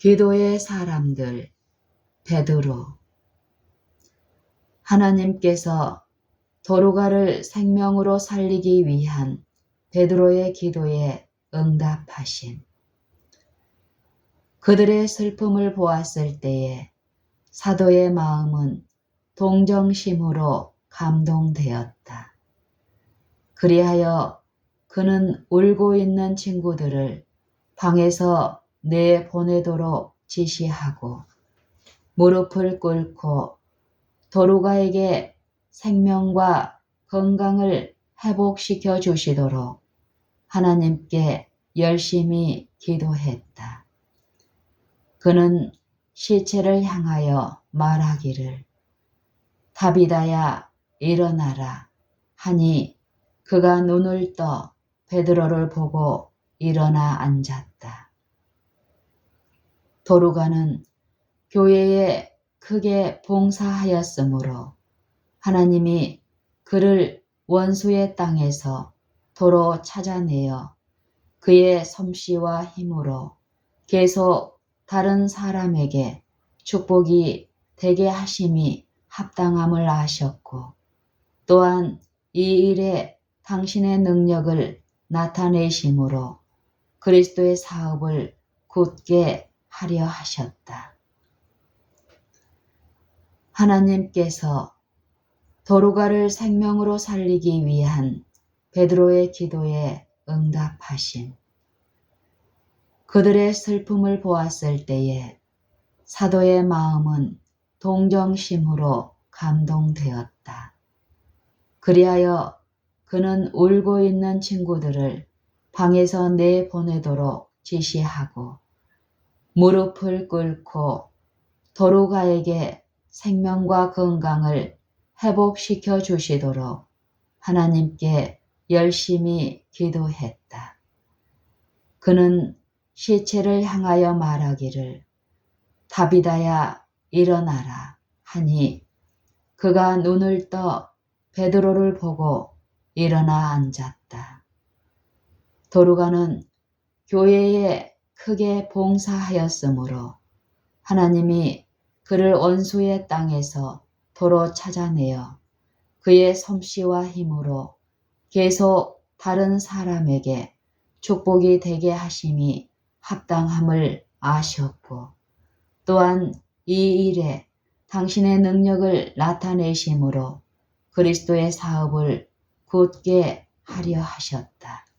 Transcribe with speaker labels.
Speaker 1: 기도의 사람들 베드로 하나님께서 도루가를 생명으로 살리기 위한 베드로의 기도에 응답하신 그들의 슬픔을 보았을 때에 사도의 마음은 동정심으로 감동되었다. 그리하여 그는 울고 있는 친구들을 방에서 내 보내도록 지시하고 무릎을 꿇고 도루가에게 생명과 건강을 회복시켜 주시도록 하나님께 열심히 기도했다. 그는 시체를 향하여 말하기를 다비다야 일어나라 하니 그가 눈을 떠 베드로를 보고 일어나 앉았다. 도루가는 교회에 크게 봉사하였으므로 하나님이 그를 원수의 땅에서 도로 찾아내어 그의 솜씨와 힘으로 계속 다른 사람에게 축복이 되게 하심이 합당함을 아셨고 또한 이 일에 당신의 능력을 나타내심으로 그리스도의 사업을 굳게 하려 하셨다. 하나님께서 도루가를 생명으로 살리기 위한 베드로의 기도에 응답하신 그들의 슬픔을 보았을 때에 사도의 마음은 동정심으로 감동되었다. 그리하여 그는 울고 있는 친구들을 방에서 내보내도록 지시하고 무릎을 꿇고 도루가에게 생명과 건강을 회복시켜 주시도록 하나님께 열심히 기도했다. 그는 시체를 향하여 말하기를 다비다야 일어나라 하니 그가 눈을 떠 베드로를 보고 일어나 앉았다. 도루가는 교회에 크게 봉사하였으므로 하나님이 그를 원수의 땅에서 도로 찾아내어 그의 솜씨와 힘으로 계속 다른 사람에게 축복이 되게 하심이 합당함을 아셨고 또한 이 일에 당신의 능력을 나타내심으로 그리스도의 사업을 굳게 하려 하셨다.